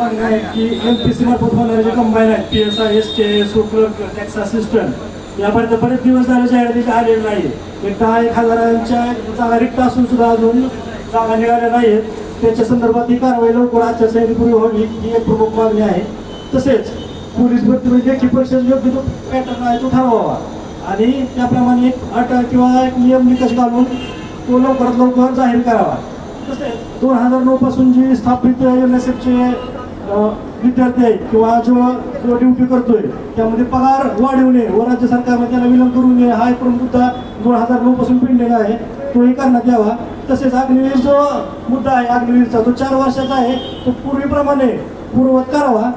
आहे की M P C मार्फत होणारे जे कंबाईन आहेत P S I S T S clerk tax assistant यापर्यंत बरेच दिवस झाले जाहिरातीचे आलेले नाही. एक दहा एक हजारांच्या जागा रिक्त असून सुद्धा अजून जागा निघाल्या नाहीत त्याच्या संदर्भात ही कारवाई लवकर आचारसंहितेपूर्वी व्हावी ही एक प्रमुख मागणी आहे. तसेच पोलीस भरतीमध्ये म्हणजे लेखी परिषद योग्य तो पॅटर्न आहे तो ठरवावा. आणि त्याप्रमाणे एक अट किंवा एक नियम निकष घालून तो लवकरात लवकर जाहीर करावा. तसेच दोन हजार नऊ पासून जी स्थापित एन एस एफचे विद्यार्थी आहेत किंवा जो जो ड्युटी करतोय त्यामध्ये पगार वाढवणे व राज्य सरकारने त्याला विलंब करू नये हा एक प्रमुख मुद्दा दोन हजार नऊ पासून पेंडिंग आहे. तोही करण्यात यावा. तसेच अग्निवीर जो मुद्दा आहे अग्निवीरचा तो चार वर्षाचा आहे तो पूर्वीप्रमाणे पूर्ववत करावा.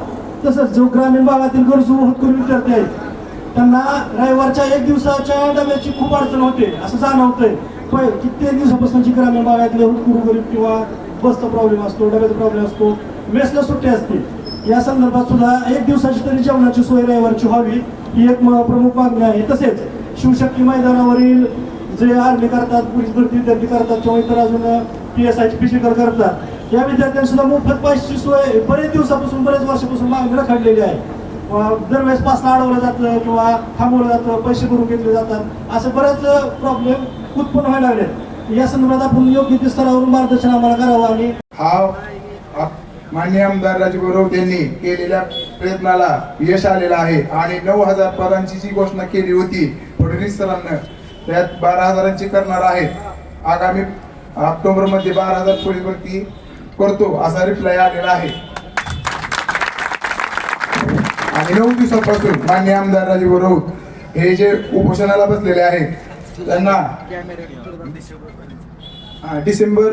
तसंच जो ग्रामीण भागातील गरजू होतकरू विद्यार्थी आहेत त्यांना रविवारच्या एक दिवसाच्या डब्याची खूप अडचण होते असं जाणवतंय. पण कित्येक दिवसापासून जी ग्रामीण भागातले हुतकुरू गरीब किंवा बसचा प्रॉब्लेम असतो डब्याचा प्रॉब्लेम असतो मेसला सुट्टी असते. या संदर्भात सुद्धा एक दिवसाची तरी जेवणाची सोय रविवारची व्हावी ही एक प्रमुख मागणी आहे. तसेच शिवशक्ती मैदानावरील जे आर्मी करतात पोलीस भरती विद्यार्थी करतात किंवा इतर अजून पी एस आयची फिजिकल करतात या विद्यार्थ्यांना सुद्धा मोफत पाचशे सोय बरेच दिवसापासून बरेच वर्षापासून मागणी रखडलेली आहे. दरवेळेस पासला अडवलं जातं किंवा थांबवलं जातं पैसे भरून घेतले जातात असं बरेच प्रॉब्लेम उत्पन्न व्हायला लागले या संदर्भात आपण योग्य ते स्तरावरून मार्गदर्शन आम्हाला करावं आणि हा माननीय आमदार राजगौरव यांनी केलेल्या प्रयत्नाला यश आलेलं आहे आणि नऊ हजार पदांची जी घोषणा केली होती फडणवीस सरांना त्यात बारा हजारांची करणार आहेत आगामी ऑक्टोबरमध्ये बारा हजार पोलीस भरती करतो असा रिप्लाय आलेला आहे. आणि नऊ दिवसापासून मान्य आमदार राजगौरव हे जे उपोषणाला बसलेले आहेत त्यांना डिसेंबर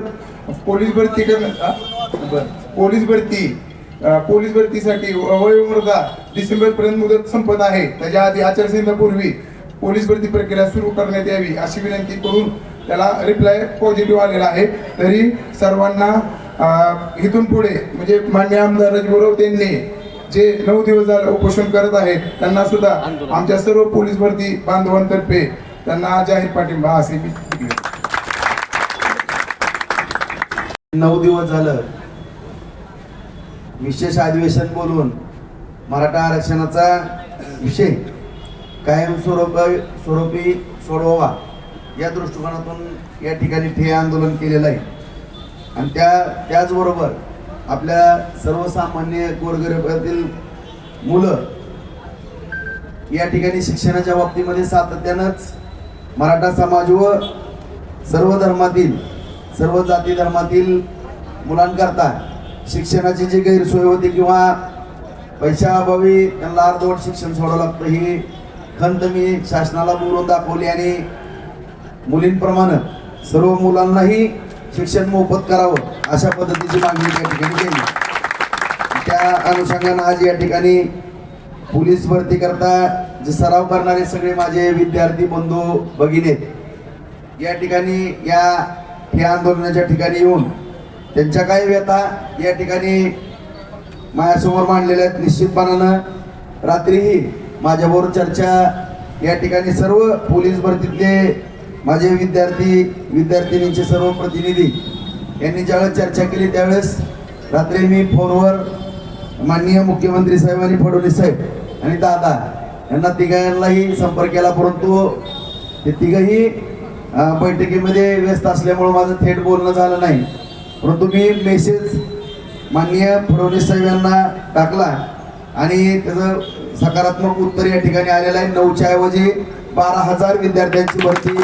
पोलीस भरती कर पोलीस भरती पोलीस भरतीसाठी वयोमर्यादा डिसेंबर पर्यंत मुदत संपत आहे. त्याच्या आधी आचारसंहितापूर्वी पोलीस भरती प्रक्रिया सुरू करण्यात यावी अशी विनंती करून त्याला रिप्लाय पॉझिटिव्ह आलेला आहे. तरी सर्वांना इथून पुढे म्हणजे मान्य आमदार राजगुरव त्यांनी जे नऊ दिवस झालं उपोषण करत आहेत त्यांना सुद्धा आमच्या सर्व पोलीस भरती बांधवांतर्फे त्यांना जाहीर पाठिंबा असे मी नऊ दिवस झालं. विशेष अधिवेशन बोलून मराठा आरक्षणाचा विषय कायम स्वरूप स्वरूपी सोडवावा या दृष्टिकोनातून या ठिकाणी ठे आंदोलन केलेलं आहे. आणि त्या त्याचबरोबर आपल्या सर्वसामान्य गोरगरिबातील मुलं या ठिकाणी शिक्षणाच्या बाबतीमध्ये सातत्यानंच मराठा समाज व सर्व धर्मातील सर्व जाती धर्मातील मुलांकरता शिक्षणाची जी गैरसोय होती किंवा पैशाअभावी त्यांना अर्धवट शिक्षण सोडावं लागतं ही खंत मी शासनाला बोलून दाखवली आणि मुलींप्रमाणे सर्व मुलांनाही शिक्षण मोफत करावं अशा पद्धतीची मागणी त्या ठिकाणी केली. त्या अनुषंगानं आज या ठिकाणी पोलीस भरती करता जे सराव करणारे सगळे माझे विद्यार्थी बंधू भगिनी या ठिकाणी या हे आंदोलनाच्या ठिकाणी येऊन त्यांच्या काही व्यथा या ठिकाणी माझ्यासमोर मांडलेल्या आहेत. निश्चितपणानं रात्रीही माझ्याबरोबर चर्चा या ठिकाणी सर्व पोलीस भरतीतले माझे विद्यार्थी विद्यार्थिनींचे सर्व प्रतिनिधी यांनी ज्यावेळेस चर्चा केली त्यावेळेस रात्री मी फोनवर माननीय मुख्यमंत्री साहेब आणि फडणवीस साहेब आणि दादा यांना तिघांनाही संपर्क केला परंतु ते तिघही बैठकीमध्ये व्यस्त असल्यामुळं माझं थेट बोलणं झालं नाही. परंतु मी मेसेज माननीय फडणवीस साहेब यांना टाकला आणि त्याचं सकारात्मक उत्तर या ठिकाणी आलेलं आहे. नऊच्या ऐवजी बारा हजार विद्यार्थ्यांची भरती.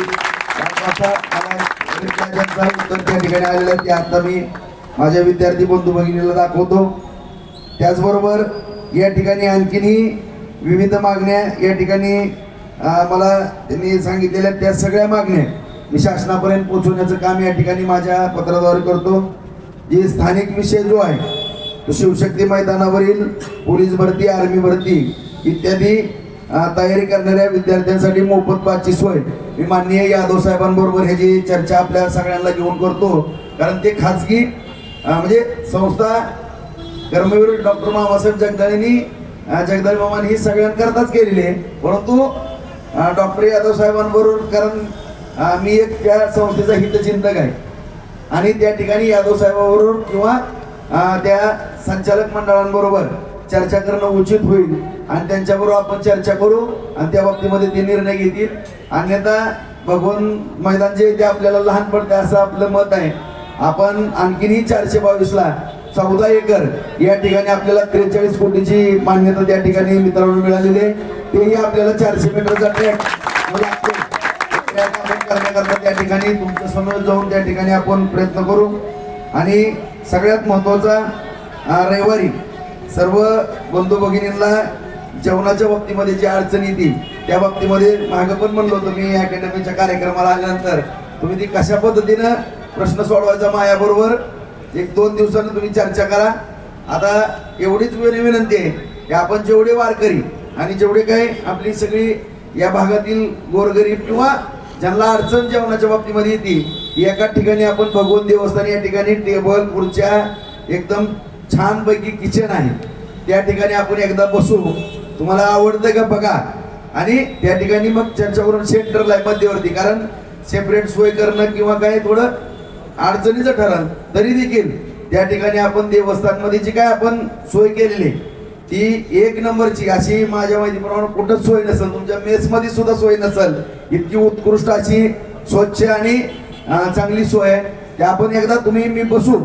उत्तर त्या ठिकाणी आलेलं आहे. ते आता मी माझ्या विद्यार्थी बंधू भगिनीला दाखवतो. त्याचबरोबर या ठिकाणी आणखीनही विविध मागण्या या ठिकाणी मला त्यांनी सांगितलेल्या त्या सगळ्या मागण्या मी शासनापर्यंत पोहोचवण्याचं काम या ठिकाणी माझ्या पत्राद्वारे करतो. जे स्थानिक विषय जो आहे तो शिवशक्ती मैदानावरील पोलीस भरती आर्मी भरती इत्यादी तयारी करणाऱ्या विद्यार्थ्यांसाठी मोफत पाचची सोय मी माननीय यादव साहेबांबरोबर ह्याची चर्चा आपल्या सगळ्यांना घेऊन करतो. कारण ते खाजगी म्हणजे संस्था कर्मवीर डॉक्टर मामासाहेब जगदाळेंनी जगदाळे मामान ही सगळ्यांकरताच केलेली आहे. परंतु डॉक्टर यादव साहेबांबरोबर कारण मी एक त्या संस्थेचा हितचिंतक आहे. आणि त्या ठिकाणी यादव साहेबाबरोबर किंवा त्या संचालक मंडळांबरोबर चर्चा करणं उचित होईल. आणि त्यांच्याबरोबर आपण चर्चा करू आणि त्या बाबतीमध्ये ते निर्णय घेतील. अन्यथा भगवान मैदान जे ते आपल्याला लहान पडते असं आपलं मत आहे. आपण आणखीनही चारशे बावीसला चौदा एकर या ठिकाणी आपल्याला त्रेचाळीस कोटीची मान्यता त्या ठिकाणी मित्रांनो मिळालेली आहे. तेही आपल्याला चारशे मीटरचा ट्रॅक म्हणजे लागतो करण्याकरता त्या ठिकाणी तुमच्यासमोर जाऊन त्या ठिकाणी आपण प्रयत्न करू. आणि सगळ्यात महत्त्वाचा रविवारी सर्व बंधू भगिनींना जेवणाच्या बाबतीमध्ये जी अडचण येते त्या बाबतीमध्ये मागं पण म्हणलो होतो मी अकॅडमीच्या कार्यक्रमाला आल्यानंतर. तुम्ही ती कशा पद्धतीनं प्रश्न सोडवायचा मायाबरोबर? एक दोन दिवसानं तुम्ही चर्चा करा. आता एवढीच विन- विनंती आहे की आपण जेवढे वारकरी आणि जेवढे काही आपली सगळी या भागातील गोरगरीब किंवा ज्यांना अडचण जेवणाच्या बाबतीमध्ये येते एका ठिकाणी आपण भगवत देवस्थान या ठिकाणी टेबल खुर्च्या एकदम छानपैकी किचन आहे. त्या ठिकाणी आपण एकदा बसू. तुम्हाला आवडतं का बघा? आणि त्या ठिकाणी मग चर्चा करून सेंटरला मध्यवर्ती. कारण सेपरेट सोय करणं किंवा काय थोडं अडचणीचं ठरण तरी देखील त्या ठिकाणी आपण देवस्थानमध्ये जी काय आपण सोय केलेली आहे, ती एक नंबरची अशी माझ्या माहितीप्रमाणे कुठंच सोय नसेल तुमच्या मेसमध्ये सुद्धा सोय नसेल इतकी उत्कृष्ट अशी स्वच्छ आणि चांगली सोय आहे. त्या आपण एकदा तुम्ही मी बसू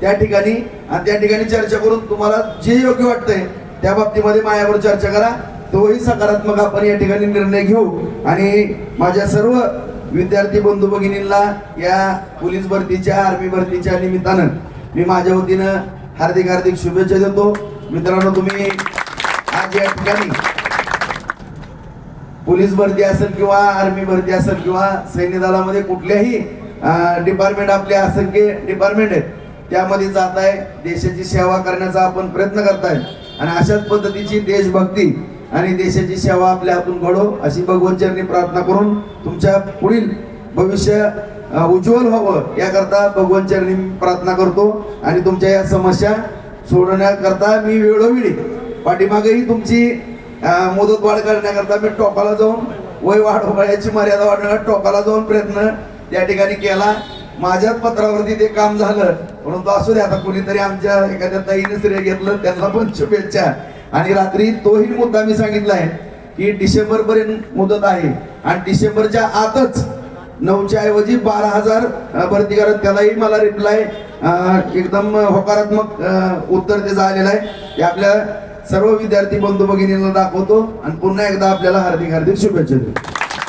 त्या ठिकाणी आणि त्या ठिकाणी चर्चा करून तुम्हाला जे योग्य वाटतंय त्या बाबतीमध्ये माझ्यावर चर्चा करा. तोही सकारात्मक आपण या ठिकाणी निर्णय घेऊ. आणि माझ्या सर्व विद्यार्थी बंधू भगिनींना या पोलीस भरतीच्या आर्मी भरतीच्या निमित्तानं मी माझ्या वतीनं हार्दिक हार्दिक शुभेच्छा देतो. मित्रांनो तुम्ही आज या ठिकाणी पोलीस भरती असेल किंवा आर्मी भरती असेल किंवा सैन्य दलामध्ये कुठल्याही डिपार्टमेंट आपले असंख्य डिपार्टमेंट आहेत त्यामध्ये जात आहे देशाची सेवा करण्याचा आपण प्रयत्न करताय. आणि अशाच पद्धतीची देशभक्ती आणि देशाची सेवा आपल्या हातून घडो अशी भगवंतचरणी प्रार्थना करून तुमच्या पुढील भविष्य उज्ज्वल व्हावं याकरता भगवंतचरणी प्रार्थना करतो. आणि तुमच्या या समस्या सोडवण्याकरता मी वेळोवेळी पाठीमागेही तुमची मुदत वाढ करण्याकरता मी टोकाला जाऊन वय वाढवण्याची मर्यादा वाढवण्याचा टोकाला जाऊन प्रयत्न त्या ठिकाणी केला. माझ्याच पत्रावरती ते काम झालं. परंतु असू दे आता कोणीतरी आमच्या एखाद्या ताईने श्रेय घेतलं त्यांना पण शुभेच्छा. आणि रात्री तोही मुद्दा मी सांगितलाय की डिसेंबर पर्यंत मुदत आहे. आणि डिसेंबरच्या आतच नऊच्या ऐवजी बारा हजार भरती करत त्यालाही मला रिप्लाय एकदम होकारात्मक उत्तर त्याचं आलेलं आहे. ते आपल्या सर्व विद्यार्थी बंधू भगिनींना दाखवतो. आणि पुन्हा एकदा आपल्याला हार्दिक हार्दिक शुभेच्छा देतो.